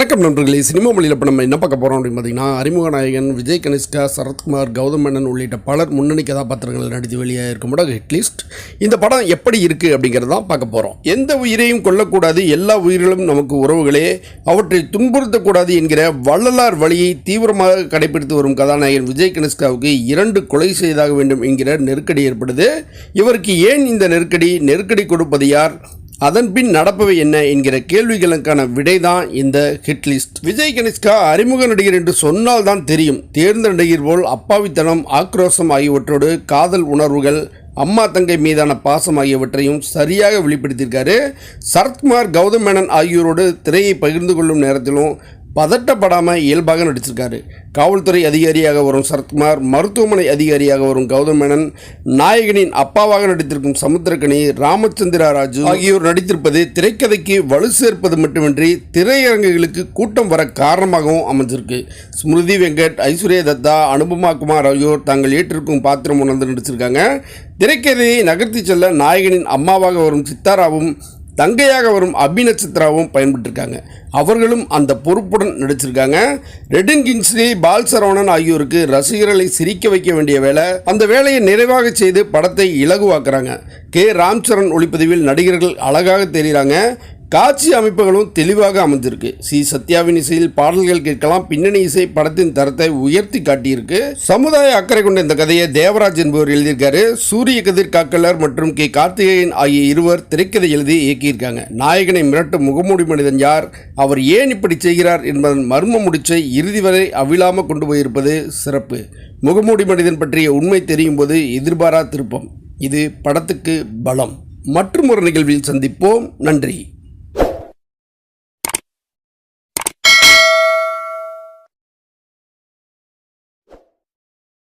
வணக்கம் நண்பர்களே. சினிமா மொழியில் இப்போ நம்ம என்ன பார்க்க போகிறோம் அப்படின்னு பார்த்தீங்கன்னா அறிமுக நாயகன் விஜய் கனிஷ்கா சரத்குமார் கௌதம் மேனன் உள்ளிட்ட பலர் முன்னணி கதாபாத்திரங்கள் நடித்து வெளியாக இருக்கும் படம் ஹிட்லிஸ்ட் இந்த படம் எப்படி இருக்குது அப்படிங்கிறது தான் பார்க்க போகிறோம் எந்த உயிரையும் கொல்லக்கூடாது எல்லா உயிர்களும் நமக்கு உறவுகளே. அவற்றை துன்புறுத்தக்கூடாது என்கிற வள்ளலார் வழியை தீவிரமாக கடைபிடித்து வரும் கதாநாயகன் விஜய் கனிஷ்காவுக்கு இரண்டு கொலை செய்தாக வேண்டும் என்கிற நெருக்கடி ஏற்படுது. இவருக்கு ஏன் இந்த நெருக்கடி? நெருக்கடி கொடுப்பது யார்? அதன் பின் நடப்பவை என்ன என்கிற கேள்விகளுக்கான விடைதான் இந்த ஹிட் லிஸ்ட் விஜய் கனிஷ்கா அறிமுக நடிகர் என்று சொன்னால் தான் தெரியும். தேர்ந்த நடிகர் போல் அப்பாவித்தனம் ஆக்ரோஷம் ஆகியவற்றோடு காதல் உணர்வுகள் அம்மா தங்கை மீதான பாசம் ஆகியவற்றையும் சரியாக வெளிப்படுத்தியிருக்காரு. சரத்குமார் கௌதம் மேனன் ஆகியோரோடு திரையை பகிர்ந்து கொள்ளும் நேரத்திலும் பதட்டப்படாமல் இயல்பாக நடிச்சிருக்காரு. காவல்துறை அதிகாரியாக வரும் சரத்குமார் மருத்துவமனை அதிகாரியாக வரும் கௌதம் மேனன் நாயகனின் அப்பாவாக நடித்திருக்கும் சமுத்திரக்கனி ராமச்சந்திரா ராஜு ஆகியோர் நடித்திருப்பது திரைக்கதைக்கு வலு சேர்ப்பது மட்டுமின்றி திரையரங்குகளுக்கு கூட்டம் வர காரணமாகவும் அமைஞ்சிருக்கு. ஸ்மிருதி வெங்கட் ஐஸ்வர்யா தத்தா அனுபமா குமார் ஆகியோர் தாங்கள் ஏற்றிருக்கும் பாத்திரம் உணர்ந்து நடிச்சிருக்காங்க. திரைக்கதையை நகர்த்தி செல்ல நாயகனின் அம்மாவாக வரும் சித்தாராவும் தங்கையாக வரும் அபி நட்சத்திராவும் பயன்பட்டிருக்காங்க அவர்களும் அந்த பொறுப்புடன் நடிச்சிருக்காங்க. ரெடின் கிங்ஸ்லி பால் சரவணன் ஆகியோருக்கு ரசிகர்களை சிரிக்க வைக்க வேண்டிய வேலை அந்த வேலையை நிறைவாக செய்து படத்தை இலகுவாக்குறாங்க. கே. ராம்சரண் ஒளிப்பதிவில் நடிகர்கள் அழகாக தெரிகிறாங்க காட்சி அமைப்புகளும் தெளிவாக அமைஞ்சிருக்கு சி. சத்யாவின் இசையில் பாடல்கள் கேட்கலாம். பின்னணி இசை படத்தின் தரத்தை உயர்த்தி காட்டியிருக்கு. சமுதாய அக்கறை கொண்ட இந்த கதையை தேவராஜ் என்பவர் எழுதியிருக்காரு. சூரிய கதிர் காக்கலர் மற்றும் கே. கார்த்திகேயன் ஆகிய இருவர் திரைக்கதை எழுதி இயக்கியிருக்காங்க. நாயகனை மிரட்டும் முகமூடி மனிதன் யார்? அவர் ஏன் இப்படி செய்கிறார் என்பதன் மர்ம முடிச்சை இறுதி வரை அவிழாம கொண்டு போயிருப்பது சிறப்பு. முகமூடி மனிதன் பற்றிய உண்மை தெரியும் போது எதிர்பாரா திருப்பம் இது படத்துக்கு பலம். மற்றும் ஒரு நிகழ்வில் சந்திப்போம். நன்றி.